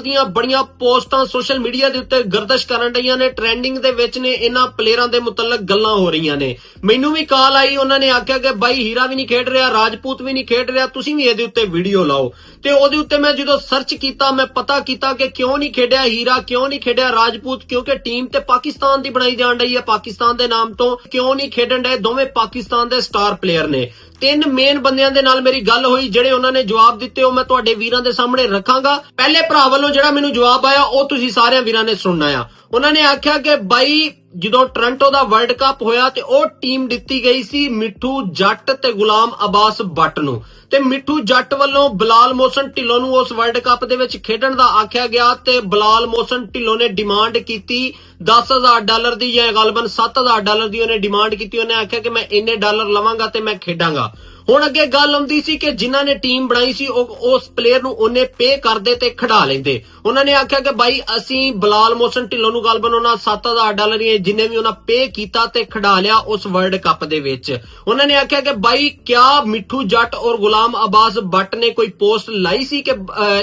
ਦੀਆਂ ਬੜੀਆਂ ਪੋਸਟਾਂ ਸੋਸ਼ਲ ਮੀਡੀਆ ਦੇ ਉੱਤੇ ਗਰਦਸ਼ ਕਰਨ ਰਹੀਆਂ ਨੇ ਟ੍ਰੈਂਡਿੰਗ ਦੇ ਵਿੱਚ ਨੇ, ਇਹਨਾਂ ਪਲੇਅਰਾਂ ਦੇ ਮੁਤਲਕ ਗੱਲਾਂ ਹੋ ਰਹੀਆਂ ਨੇ। ਮੈਨੂੰ ਵੀ ਕਾਲ ਆਈ, ਉਹਨਾਂ ਨੇ ਆਖਿਆ ਕਿ ਬਾਈ, ਹੀਰਾ ਵੀ ਨਹੀਂ ਖੇਡ ਰਿਹਾ, ਰਾਜਪੂਤ ਵੀ ਨਹੀਂ ਖੇਡ ਰਿਹਾ, ਤੁਸੀਂ ਵੀ ਇਹਦੇ ਉੱਤੇ ਵੀਡੀਓ ਲਾਓ। ਤੇ ਉਹਦੇ ਉੱਤੇ ਮੈਂ ਜਦੋਂ ਸਰਚ ਕੀਤਾ, ਮੈਂ ਪਤਾ ਕੀਤਾ ਕਿ ਕਿਉਂ ਨਹੀਂ ਖੇਡਿਆ ਹੀਰਾ, ਕਿਉਂ ਨਹੀਂ ਖੇਡਿਆ ਰਾਜਪੂਤ, ਕਿਉਂਕਿ ਟੀਮ ਤੇ ਪਾਕਿਸਤਾਨ ਦੀ ਬਣਾਈ ਜਾਣ ਰਹੀ ਹੈ, ਪਾਕਿਸਤਾਨ ਦੇ ਨਾਮ ਤੋਂ ਕਿਉਂ ਨਹੀਂ ਖੇਡਣ ਡਏ, ਦੋਵੇਂ ਪਾਕਿਸਤਾਨ ਦੇ ਸਟਾਰ ਪਲੇਅਰ ਨੇ। ਤਿੰਨ ਮੇਨ ਬੰਦਿਆਂ ਦੇ ਨਾਲ ਮੇਰੀ ਗੱਲ ਹੋਈ, ਜਿਹੜੇ ਉਹਨਾਂ ਨੇ ਜਵਾਬ ਦਿੱਤੇ, ਉਹ ਮੈਂ ਤੁਹਾਡੇ ਵੀਰਾਂ ਦੇ ਸਾਹਮਣੇ ਰੱਖਾਂਗਾ। ਪਹਿਲੇ ਭਰਾ ਵੱਲੋਂ ਜਿਹੜਾ ਮੈਨੂੰ ਜਵਾਬ ਆਇਆ, ਉਹ ਤੁਸੀਂ ਸਾਰਿਆਂ ਵੀਰਾਂ ਨੇ ਸੁਣਨਾ ਆ। ਉਹਨਾਂ ਨੇ ਆਖਿਆ ਕਿ ਬਾਈ ਜਦੋਂ ਟੋਰਾਂਟੋ ਦਾ ਵਰਲਡ ਕੱਪ ਹੋਇਆ ਤੇ ਉਹ ਟੀਮ ਦਿੱਤੀ ਗਈ ਸੀ ਮਿੱਠੂ ਜੱਟ ਤੇ ਗੁਲਾਮ ਅਬਾਸ ਬੱਟ ਨੂੰ। ਤੇ ਮਿੱਠੂ ਜੱਟ ਵੱਲੋਂ ਬਲਾਲ ਮੋਸਨ ਢਿੱਲੋਂ ਨੂੰ ਉਸ ਵਰਲਡ ਕੱਪ ਦੇ ਵਿੱਚ ਖੇਡਣ ਦਾ ਆਖਿਆ ਗਿਆ ਤੇ ਬਲਾਲ ਮੋਸਨ ਢਿੱਲੋਂ ਨੇ ਡਿਮਾਂਡ ਕੀਤੀ। 10000 ਡਾਲਰ ਦੀ ਜਾਂ ਗਲਬਨ 7000 ਡਾਲਰ ਦੀ ਉਹਨੇ ਡਿਮਾਂਡ ਕੀਤੀ। ਉਹਨੇ ਆਖਿਆ ਕਿ ਮੈਂ ਇੰਨੇ ਡਾਲਰ ਲਵਾਂਗਾ ਤੇ ਮੈਂ ਖੇਡਾਂਗਾ। ਹੁਣ ਅੱਗੇ ਗੱਲ ਆਉਂਦੀ ਸੀ ਕਿ ਜਿਨ੍ਹਾਂ ਨੇ ਟੀਮ ਬਣਾਈ ਸੀ, ਉਹ ਉਸ ਪਲੇਅਰ ਨੂੰ ਉਹਨੇ ਪੇ ਕਰਦੇ ਤੇ ਖੜਾ ਲੈਂਦੇ। ਉਹਨਾਂ ਨੇ ਆਖਿਆ ਕਿ ਬਾਈ, ਅਸੀਂ ਬਲਾਲ ਮੋਸਨ ਢਿੱਲੋਂ ਨੂੰ ਗੱਲ ਬਣਾਉਣਾ 7000 ਡਾਲਰ ਹੀ ਜਿਨੇ ਵੀ ਉਹਨਾਂ ਪੇ ਕੀਤਾ ਤੇ ਖੜਾ ਲਿਆ ਉਸ ਵਰਲਡ ਕੱਪ ਦੇ ਵਿੱਚ। ਉਹਨਾਂ ਨੇ ਆਖਿਆ ਕਿ ਬਾਈ, ਕਿਆ ਮਿੱਠੂ ਜੱਟ ਔਰ ਗੁਲਾਮ ਅਬਾਸ ਬੱਟ ਨੇ ਕੋਈ ਪੋਸਟ ਲਾਈ ਸੀ ਕਿ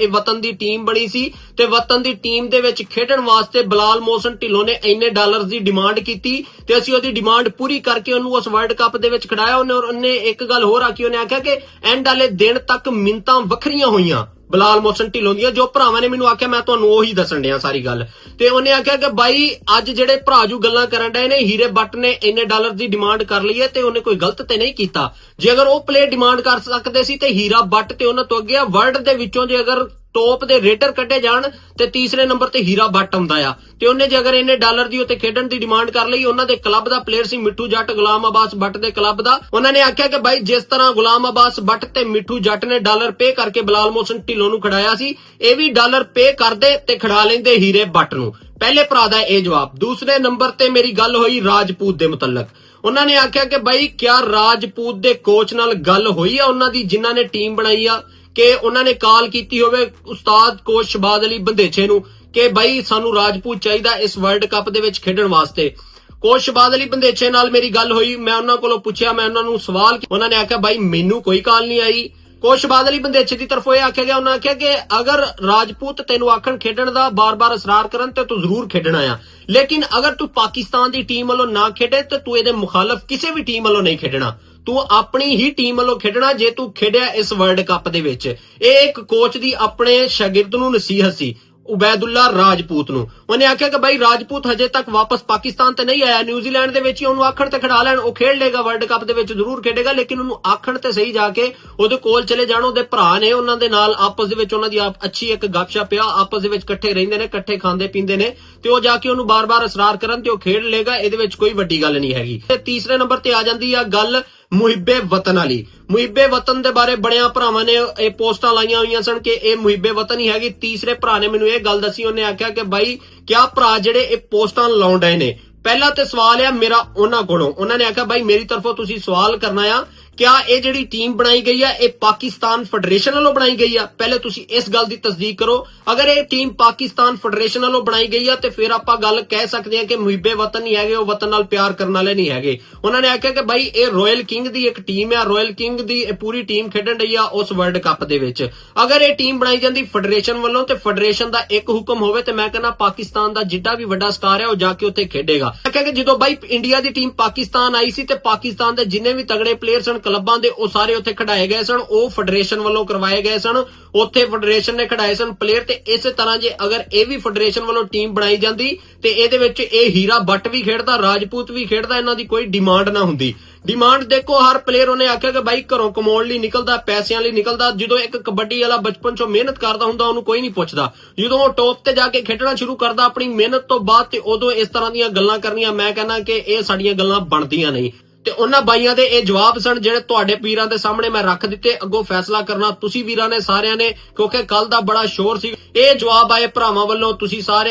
ਇਹ ਵਤਨ ਦੀ ਟੀਮ ਬਣੀ ਸੀ ਤੇ ਵਤਨ ਦੀ ਟੀਮ ਦੇ ਵਿੱਚ ਖੇਡਣ ਵਾਸਤੇ ਬਲਾਲ ਮੋਸਨ ਢਿੱਲੋਂ ਨੇ ਇੰਨੇ ਡਾਲਰ ਦੀ ਡਿਮਾਂਡ ਕੀਤੀ ਤੇ ਅਸੀਂ ਉਹਦੀ ਡਿਮਾਂਡ ਪੂਰੀ ਕਰਕੇ ਉਹਨੂੰ ਉਸ ਵਰਲਡ ਕੱਪ ਦੇ ਵਿੱਚ ਖੜਾਇਆ। ਉਹਨੇ ਔਰ ਉਹਨੇ ਇੱਕ ਗੱਲ ਹੋਰ ਆਖੀ, ਉਹਨੇ ਆਖਿਆ ਕਿ ਐਂਡ ਵਾਲੇ ਦਿਨ ਤੱਕ ਮਿੰਤਾਂ ਵੱਖਰੀਆਂ ਹੋਈਆਂ। ਬਲਾਲ ਮੋਸਨ ਢਿੱਲੋਂ ਦੀਆਂ, ਜੋ ਭਰਾਵਾਂ ਨੇ ਮੈਨੂੰ ਆਖਿਆ, ਮੈਂ ਤੁਹਾਨੂੰ ਉਹੀ ਦੱਸਣ ਡਿਆ ਸਾਰੀ ਗੱਲ। ਤੇ ਉਹਨੇ ਆਖਿਆ ਕਿ ਬਾਈ, ਅੱਜ ਜਿਹੜੇ ਭਰਾਜੂ ਗੱਲਾਂ ਕਰਨ ਡਏ ਨੇ, ਹੀਰੇ ਬੱਟ ਨੇ ਇੰਨੇ ਡਾਲਰ ਦੀ ਡਿਮਾਂਡ ਕਰ ਲਈ ਹੈ ਤੇ ਉਹਨੇ ਕੋਈ ਗਲਤ ਤੇ ਨਹੀਂ ਕੀਤਾ। ਜੇ ਅਗਰ ਉਹ ਪਲੇ ਡਿਮਾਂਡ ਕਰ ਸਕਦੇ ਸੀ ਤੇ ਹੀਰਾ ਬੱਟ ਤੇ ਉਹਨਾਂ ਤੋਂ ਅੱਗੇ ਵਰਲਡ ਦੇ ਵਿੱਚੋਂ ਜੇ ਅਗਰ ਟੌਪ ਦੇ ਰੇਟਰ ਕੱਢੇ ਜਾਣ ਤੇ ਤੀਸਰੇ ਨੰਬਰ ਤੇ ਹੀਰਾ ਬੱਟ ਆਉਂਦਾ ਆ। ਤੇ ਉਹਨੇ ਜੇ ਅਗਰ ਇਹਨੇ ਡਾਲਰ ਦੀ ਉੱਤੇ ਖੇਡਣ ਦੀ ਡਿਮਾਂਡ ਕਰ ਲਈ, ਉਹਨਾਂ ਦੇ ਕਲੱਬ ਦਾ ਪਲੇਅਰ ਸੀ ਮਿੱਠੂ ਜੱਟ, ਗੁਲਾਮ ਅਬਾਸ ਬੱਟ ਦੇ ਕਲੱਬ ਦਾ। ਉਹਨਾਂ ਨੇ ਆਖਿਆ ਕਿ ਬਾਈ, ਜਿਸ ਤਰ੍ਹਾਂ ਗੁਲਾਮ ਅਬਾਸ ਬੱਟ ਤੇ ਮਿੱਠੂ ਜੱਟ ਨੇ ਡਾਲਰ ਪੇ ਕਰਕੇ ਬਲਾਲ ਮੋਸਨ ਢਿੱਲੋਂ ਨੂੰ ਖੜਾਇਆ ਸੀ, ਇਹ ਵੀ ਡਾਲਰ ਪੇ ਕਰਦੇ ਤੇ ਖੜਾ ਲੈਂਦੇ ਹੀਰੇ ਬੱਟ ਨੂੰ। ਪਹਿਲੇ ਭਰਾ ਦਾ ਇਹ ਜਵਾਬ। ਦੂਸਰੇ ਨੰਬਰ ਤੇ ਮੇਰੀ ਗੱਲ ਹੋਈ ਰਾਜਪੂਤ ਦੇ ਮੁਤਲਕ। ਉਹਨਾਂ ਨੇ ਆਖਿਆ ਕਿ ਬਾਈ, ਕਿਆ ਰਾਜਪੂਤ ਦੇ ਕੋਚ ਨਾਲ ਗੱਲ ਹੋਈ ਆ ਉਹਨਾਂ ਦੀ, ਜਿਨ੍ਹਾਂ ਨੇ ਟੀਮ ਬਣਾਈ ਆ? ਕਿ ਉਹਨਾਂ ਨੇ ਕਾਲ ਕੀਤੀ ਹੋਵੇ ਉਸਤਾਦ ਕੋਚ ਸ਼ਬਾਦ ਅਲੀ ਬੰਦੇਛੇ ਨੂੰ ਕਿ ਬਾਈ ਸਾਨੂੰ ਰਾਜਪੂਤ ਚਾਹੀਦਾ ਇਸ ਵਰਲਡ ਕੱਪ ਦੇ ਵਿੱਚ ਖੇਡਣ ਵਾਸਤੇ। ਕੋਚ ਸ਼ਬਾਦ ਅਲੀ ਬੰਦੇਛੇ ਨਾਲ ਮੇਰੀ ਗੱਲ ਹੋਈ, ਮੈਂ ਉਹਨਾਂ ਕੋਲੋਂ ਪੁੱਛਿਆ, ਮੈਂ ਉਹਨਾਂ ਨੂੰ ਸਵਾਲ ਉਹਨਾਂ ਨੇ ਆਖਿਆ, ਬਾਈ, ਮੈਨੂੰ ਕੋਈ ਕਾਲ ਨਹੀਂ ਆਈ। ਕੋਚ ਬਾਦਲੀ ਅਲੀ ਬੰਦੇਛੇ ਦੀ ਤਰਫੋਂ ਇਹ ਆਖਿਆ ਗਿਆ, ਉਹਨਾਂ ਆਖਿਆ ਕਿ ਅਗਰ ਰਾਜਪੂਤ ਤੈਨੂੰ ਆਖਣ ਖੇਡਣ ਦਾ ਬਾਰ-ਬਾਰ ਇਸਰਾਰ ਕਰਨ ਤੇ ਤੂੰ ਜ਼ਰੂਰ ਖੇਡਣਾ ਆ ਲੇਕਿਨ ਅਗਰ ਤੂੰ ਪਾਕਿਸਤਾਨ ਦੀ ਟੀਮ ਵੱਲੋਂ ਨਾ ਖੇਡੇ, ਤੇ ਤੂੰ ਇਹਦੇ ਮੁਖਾਲਫ ਕਿਸੇ ਵੀ ਟੀਮ ਵੱਲੋਂ ਨਹੀਂ ਖੇਡਣਾ। ਤੂੰ ਆਪਣੀ ਹੀ ਟੀਮ ਵੱਲੋਂ ਖੇਡਣਾ ਜੇ ਤੂੰ ਖੇਡਿਆ ਇਸ ਵਰਲਡ ਕੱਪ ਦੇ ਵਿੱਚ। ਇਹ ਇੱਕ ਕੋਚ ਦੀ ਆਪਣੇ ਸ਼ਾਗਿਰਦ ਨੂੰ ਨਸੀਹਤ ਸੀ, ਉਬੈਦੁੱਲਾ ਰਾਜਪੂਤ ਨੂੰ। ਉਹਨੇ ਆਖਿਆ ਕਿ ਬਾਈ, ਰਾਜਪੂਤ ਹਜੇ ਤੱਕ ਵਾਪਸ ਪਾਕਿਸਤਾਨ ਤੇ ਨਹੀਂ ਆਇਆ। ਨਿਊਜ਼ੀਲੈਂਡ ਦੇ ਵਿੱਚ ਹੀ ਉਹਨੂੰ ਆਖਣ ਤੇ ਖੜਾ ਲੈਣ, ਉਹ ਖੇਡ ਲੇਗਾ ਵਰਲਡ ਕੱਪ ਦੇ ਵਿੱਚ, ਜ਼ਰੂਰ ਖੇਡੇਗਾ, ਲੇਕਿਨ ਉਹਨੂੰ ਆਖਣ ਤੇ ਸਹੀ ਜਾ ਕੇ ਉਹਦੇ ਕੋਲ ਚਲੇ ਜਾਣ। ਉਹਦੇ ਭਰਾ ਨੇ ਉਹਨਾਂ ਦੇ ਨਾਲ ਆਪਸ ਦੇ ਵਿੱਚ ਉਹਨਾਂ ਦੀ ਅੱਛੀ ਇੱਕ ਗੱਪਸ਼ਪ ਪਿਆ। ਆਪਸ ਦੇ ਵਿੱਚ ਇਕੱਠੇ ਰਹਿੰਦੇ ਨੇ, ਇਕੱਠੇ ਖਾਂਦੇ ਪੀਂਦੇ ਨੇ ਤੇ ਉਹ ਜਾ ਕੇ ਉਹਨੂੰ ਬਾਰ-ਬਾਰ ਇਸਰਾਰ ਕਰਨ ਤੇ ਉਹ ਖੇਡ ਲੇਗਾ ਇਹਦੇ ਵਿੱਚ ਕੋਈ ਵੱਡੀ ਗੱਲ ਨਹੀਂ ਹੈਗੀ। ਤੇ ਤੀਸਰੇ ਨੰਬਰ ਤੇ ਆ ਜਾਂਦੀ ਆ ਗੱਲ ਮੁਹਿੱਬੇ ਵਤਨ ਵਾਲੀ। ਮੁਹਿੱਬੇ ਵਤਨ ਦੇ ਬਾਰੇ ਬੜਿਆਂ ਭਰਾਵਾਂ ਨੇ ਇਹ ਪੋਸਟਾਂ ਲਾਈਆਂ ਹੋਈਆਂ ਸਨ ਕਿ ਇਹ ਮੁਹਿੱਬੇ ਵਤਨ ਹੀ ਹੈਗੀ। ਤੀਸਰੇ ਭਰਾ ਨੇ ਮੈਨੂੰ ਇਹ ਗੱਲ ਦੱਸੀ, ਉਹਨੇ ਆਖਿਆ ਕਿ ਬਾਈ, ਕਿਆ ਭਰਾ ਜਿਹੜੇ ਇਹ ਪੋਸਟਾਂ ਲਾਉਣ ਡਏ ਨੇ? ਪਹਿਲਾ ਤੇ ਸਵਾਲ ਆ ਮੇਰਾ ਉਹਨਾਂ ਕੋਲੋਂ। ਉਹਨਾਂ ਨੇ ਆਖਿਆ, ਬਾਈ, ਮੇਰੀ ਤਰਫੋਂ ਤੁਸੀਂ ਸਵਾਲ ਕਰਨਾ ਆ, ਕਿਆ ਇਹ ਜਿਹੜੀ ਟੀਮ ਬਣਾਈ ਗਈ ਆ, ਇਹ ਪਾਕਿਸਤਾਨ ਫੈਡਰੇਸ਼ਨ ਵੱਲੋਂ ਬਣਾਈ ਗਈ ਆ? ਪਹਿਲੇ ਤੁਸੀਂ ਇਸ ਗੱਲ ਦੀ ਤਸਦੀਕ ਕਰੋ। ਅਗਰ ਇਹ ਟੀਮ ਪਾਕਿਸਤਾਨ ਫੈਡਰੇਸ਼ਨ ਵੱਲੋਂ ਬਣਾਈ ਗਈ ਆ, ਤੇ ਫਿਰ ਆਪਾਂ ਗੱਲ ਕਹਿ ਸਕਦੇ ਹਾਂ ਕਿ ਮੁਹਿੱਬੇ ਵਤਨ ਨਹੀਂ ਹੈਗੇ, ਉਹ ਵਤਨ ਨਾਲ ਪਿਆਰ ਕਰਨ ਵਾਲੇ ਨਹੀਂ ਹੈਗੇ। ਉਹਨਾਂ ਨੇ ਆਖਿਆ ਕਿ ਬਾਈ, ਇਹ ਰਾਇਲ ਕਿੰਗ ਦੀ ਇੱਕ ਟੀਮ ਆ ਰਾਇਲ ਕਿੰਗ ਦੀ ਇਹ ਪੂਰੀ ਟੀਮ ਖੇਡਣ ਰਹੀ ਆ ਉਸ ਵਰਲਡ ਕੱਪ ਦੇ ਵਿੱਚ। ਅਗਰ ਇਹ ਟੀਮ ਬਣਾਈ ਜਾਂਦੀ ਫੈਡਰੇਸ਼ਨ ਵੱਲੋਂ, ਤੇ ਫੈਡਰੇਸ਼ਨ ਦਾ ਇੱਕ ਹੁਕਮ ਹੋਵੇ, ਤੇ ਮੈਂ ਕਹਿੰਦਾ ਪਾਕਿਸਤਾਨ ਦਾ ਜਿੱਡਾ ਵੀ ਵੱਡਾ ਸਟਾਰ ਹੈ ਉਹ ਜਾ ਕੇ ਉੱਥੇ ਖੇਡੇਗਾ। ਕਿ ਜਦੋਂ ਬਾਈ ਇੰਡੀਆ ਦੀ ਟੀਮ ਪਾਕਿਸਤਾਨ ਆਈ ਸੀ ਤੇ ਪਾਕਿਸਤਾਨ ਦੇ ਜਿੰਨੇ ਵੀ ਤਗੜੇ ਪਲੇਅਰ ਸਨ, ਕਲੱਬਾਂ ਦੇ, ਉਹ ਸਾਰੇ ਉੱਥੇ ਖੜਾਏ ਗਏ ਸਨ, ਉਹ ਫੈਡਰੇਸ਼ਨ ਵੱਲੋਂ ਕਰਵਾਏ ਗਏ ਸਨ, ਉੱਥੇ ਫੈਡਰੇਸ਼ਨ ਨੇ ਖੜਾਏ ਸਨ ਪਲੇਅਰ ਤੇ ਇਸੇ ਤਰ੍ਹਾਂ ਜੇ ਅਗਰ ਇਹ ਵੀ ਫੈਡਰੇਸ਼ਨ ਵੱਲੋਂ ਟੀਮ ਬਣਾਈ ਜਾਂਦੀ ਤੇ ਇਹਦੇ ਵਿੱਚ ਇਹ ਹੀਰਾ ਬੱਟ ਵੀ ਖੇਡਦਾ, ਰਾਜਪੂਤ ਵੀ ਖੇਡਦਾ, ਇਹਨਾਂ ਦੀ ਕੋਈ ਡਿਮਾਂਡ ਨਾ ਹੁੰਦੀ। ਡਿਮਾਂਡ ਦੇਖੋ, ਹਰ ਪਲੇਅਰ ਉਹਨੇ ਆਖਿਆ ਕਿ ਬਾਈ ਘਰੋਂ ਕਮਾਉਣ ਲਈ ਨਿਕਲਦਾ, ਪੈਸਿਆਂ ਲਈ ਨਿਕਲਦਾ। ਜਦੋਂ ਇੱਕ ਕਬੱਡੀ ਵਾਲਾ ਬਚਪਨ ਚੋਂ ਮਿਹਨਤ ਕਰਦਾ ਹੁੰਦਾ, ਉਹਨੂੰ ਕੋਈ ਨਹੀਂ ਪੁੱਛਦਾ। ਜਦੋਂ ਉਹ ਟੌਪ ਤੇ ਜਾ ਕੇ ਖੇਡਣਾ ਸ਼ੁਰੂ ਕਰਦਾ, ਆਪਣੀ ਮਿਹਨਤ ਤੋਂ ਬਾਅਦ ਤੇ ਉਦੋਂ ਇਸ ਤਰ੍ਹਾਂ ਦੀਆਂ ਗੱਲਾਂ ਕਰਨੀਆਂ, ਮੈਂ ਕਹਿੰਦਾ ਕਿ ਇਹ ਸਾਡੀਆਂ ਗੱਲਾਂ ਬਣਦੀਆਂ ਨਹੀਂ। ਤੇ ਉਹਨਾਂ ਬਾਈਆਂ ਦੇ ਇਹ ਜਵਾਬ ਸਨ, ਜਿਹੜੇ ਤੁਹਾਡੇ ਵੀਰਾਂ ਦੇ ਸਾਹਮਣੇ ਮੈਂ ਰੱਖ ਦਿੱਤੇ। ਅੱਗੋਂ ਫੈਸਲਾ ਕਰਨਾ ਤੁਸੀਂ ਵੀਰਾਂ ਨੇ, ਸਾਰਿਆਂ ਨੇ, ਕਿਉਂਕਿ ਕੱਲ ਦਾ ਬੜਾ ਸ਼ੋਰ ਸੀ। ਇਹ ਜਵਾਬ ਆਏ ਭਰਾਵਾਂ ਵੱਲੋਂ, ਤੁਸੀਂ ਸਾਰੇ